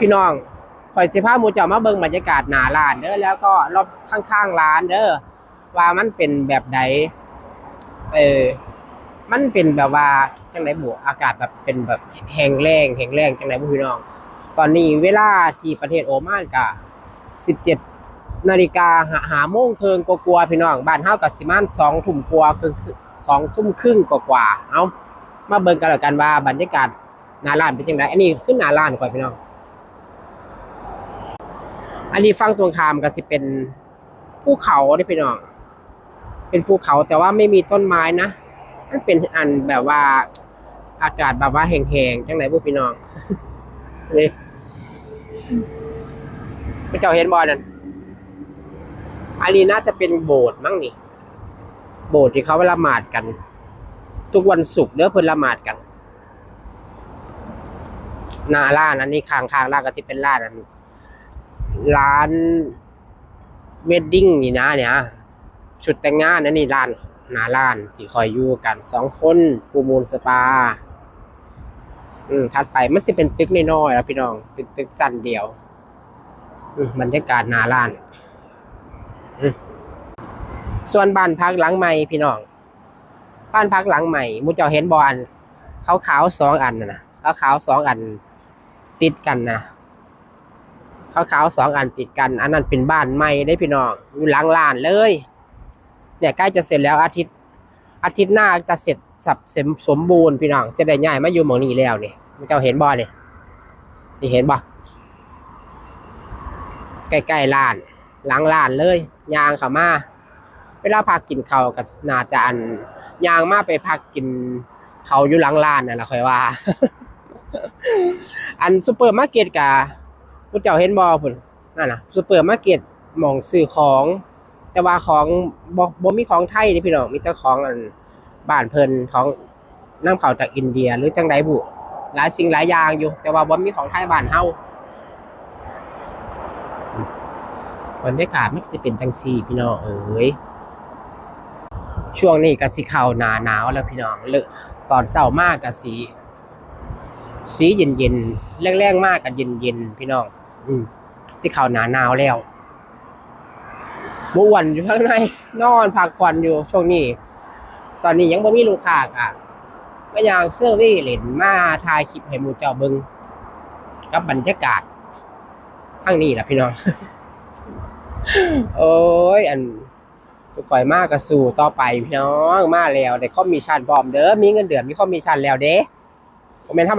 พี่น้องข่อยสิพามูจ้ามาเบิ่งบรรยากาศหนาร้านเด้อแล้วก็รอบข้างๆร้านเด้อว่ามันเป็นแบบใดเออมันเป็นแบบว่าจังไดบุอากาศแบบเป็นแบบแห้งแล้งแห้งแล้งจังไดบุพี่น้อง ตอนนี้เวลาที่ประเทศโอมานก็17นาฬิกาหาหาโมงเคิงกว่าๆพี่น้องบ้านเฮาก็สิมา2ทุ่มกว่าคือ2ทุ่มครึ่งกว่าๆเอามาเบิ่งกันแล้วกันว่าบรรยากาศหน้าร้านเป็นจังไดอันนี้คือหน้าร้านก่อนพี่น้อง อันนี้ฝั่งตรงข้ามก็สิเป็นภูเขาเด้พี่น้อง เป็นภูเขาแต่ว่าไม่มีต้นไม้นะมันเป็นอันแบบว่าอากาศแบบว่าแห้งๆจังไหนพวกพี่น้องนี่พระเจ้าเห็นบอลนั่นอันนี้น่าจะเป็นโบสถ์มั้งนี่ โบสถ์ที่เขาเวลาละหมาดกัน ทุกวันศุกร์เด้อเพิ่นละหมาดกันนาร้านอันนี้ข้างๆร้านก็ที่เป็นร้านอัน ร้านเวดดิ้งนี่นะเนี่ยชุดแต่งงานนั่นนี่ร้านหนาร้านที่คอยอยู่กันสองคนฟูมูลสปา อืมถัดไปมันจะเป็นตึกน้อยๆแล้วพี่น้อง เป็นตึกจันเดียวมบรรยากาศหนาร้าน ส่วนบ้านพักหลังใหม่พี่น้อง บ้านพักหลังใหม่มูเจ้าเห็นบออันขาวๆสองอันนะนะขาวๆสองอัน ติดกันนะ ขาวๆสองอันติดกัน อันนั้นเป็นบ้านใหม่ได้พี่น้องอยู่หลังลานเลย เนี่ยใกล้จะเสร็จแล้วอาทิตย์ อาทิตย์หน้าจะเสร็จสับเสมสมบูรณ์พี่น้อง จะได้ย้ายมาอยู่หมองนี้แล้วนี่มึงเจ้าเห็นบ่เนี่ยนี่เห็นบ่ใกล้ๆลาน หลังลานเลยยางเข้ามาเวลาพักกินเขาวก็นาจะอันยางมาไปพักกินเขาอยู่หลังลานนั่นแหละค่อยว่า อันซูเปอร์มาร์เก็ตกะผู้เจ้าเห็นบ่พุ่นนั่นน่ะซูเปอร์มาร์เก็ตหม่องซื้อของ แต่ว่าของบ่บ่มีของไทยนี่พี่น้องมีแต่ของอันบ้านเพิ่นของนำเข้าจากอินเดีย หรือจังไดบุหลายสิ่งหลายอย่างอยู่ แต่ว่าบ่มีของไทยบ้านเฮาบรรยากาศมันสิเป็นจังซี่พี่น้องเอ้ยช่วงนี้ก็สิเข้าหนาหนาวแล้วพี่น้องเลอะตอนเช้ามากก็สิสีเย็นเย็นๆแรงๆมากกับเย็นเย็นๆพี่น้อง อืมสิเข้าหนาหนาวแล้วเมื่อวันอยู่ข้างในนอนพักผ่อนอยู่ช่วงนี้ ตอนนี้ยังบ่มีลูกค้าอะก็ยังเซอร์เวยเล่นมาถ่ายคลิปให้หมูเจ้าเบิงกับบรรยากาศทั้งนี้แหละพี่น้อง โอ้ย อันทุกข่อยมากก็สู่ต่อไปพี่น้องมาแล้วได้คอมมิชชั่นพร้อมเด้อมีเงินเดือนมีคอมมิชชั่นแล้วเด้บ่แม่นธรรมดา